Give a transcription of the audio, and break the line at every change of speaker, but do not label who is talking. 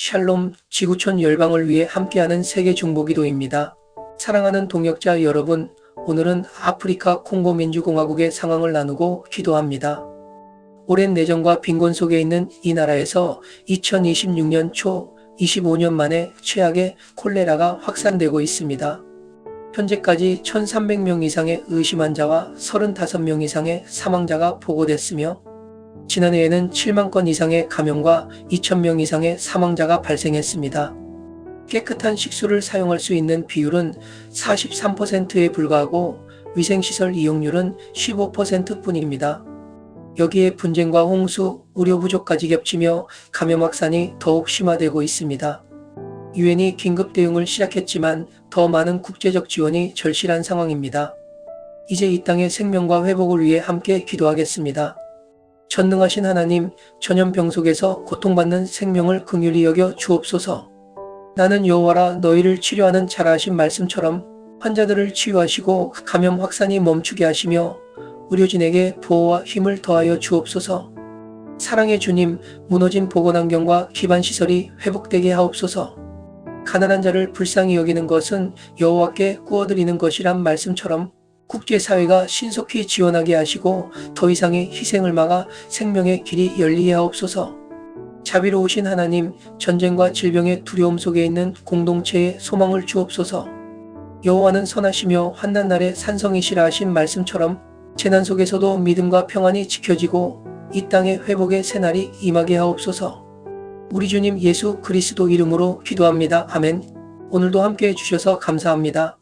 샬롬 지구촌 열방을 위해 함께하는 세계 중보기도입니다. 사랑하는 동역자 여러분, 오늘은 아프리카 콩고 민주공화국의 상황을 나누고 기도합니다. 오랜 내전과 빈곤 속에 있는 이 나라에서 2026년 초 25년 만에 최악의 콜레라가 확산되고 있습니다. 현재까지 1,300명 이상의 의심 환자와 35명 이상의 사망자가 보고됐으며 지난해에는 7만 건 이상의 감염과 2,000명 이상의 사망자가 발생했습니다. 깨끗한 식수를 사용할 수 있는 비율은 43%에 불과하고 위생시설 이용률은 15% 뿐입니다. 여기에 분쟁과 홍수, 의료 부족까지 겹치며 감염 확산이 더욱 심화되고 있습니다. 유엔이 긴급 대응을 시작했지만 더 많은 국제적 지원이 절실한 상황입니다. 이제 이 땅의 생명과 회복을 위해 함께 기도하겠습니다. 전능하신 하나님, 전염병 속에서 고통받는 생명을 긍휼히 여겨 주옵소서. 나는 여호와라 너희를 치료하는 잘하신 말씀처럼 환자들을 치유하시고 감염 확산이 멈추게 하시며 의료진에게 보호와 힘을 더하여 주옵소서. 사랑의 주님, 무너진 보건환경과 기반시설이 회복되게 하옵소서. 가난한 자를 불쌍히 여기는 것은 여호와께 구워드리는 것이란 말씀처럼 국제사회가 신속히 지원하게 하시고 더 이상의 희생을 막아 생명의 길이 열리게 하옵소서. 자비로우신 하나님, 전쟁과 질병의 두려움 속에 있는 공동체에 소망을 주옵소서. 여호와는 선하시며 환난 날에 산성이시라 하신 말씀처럼 재난 속에서도 믿음과 평안이 지켜지고 이 땅의 회복의 새날이 임하게 하옵소서. 우리 주님 예수 그리스도 이름으로 기도합니다. 아멘. 오늘도 함께 해주셔서 감사합니다.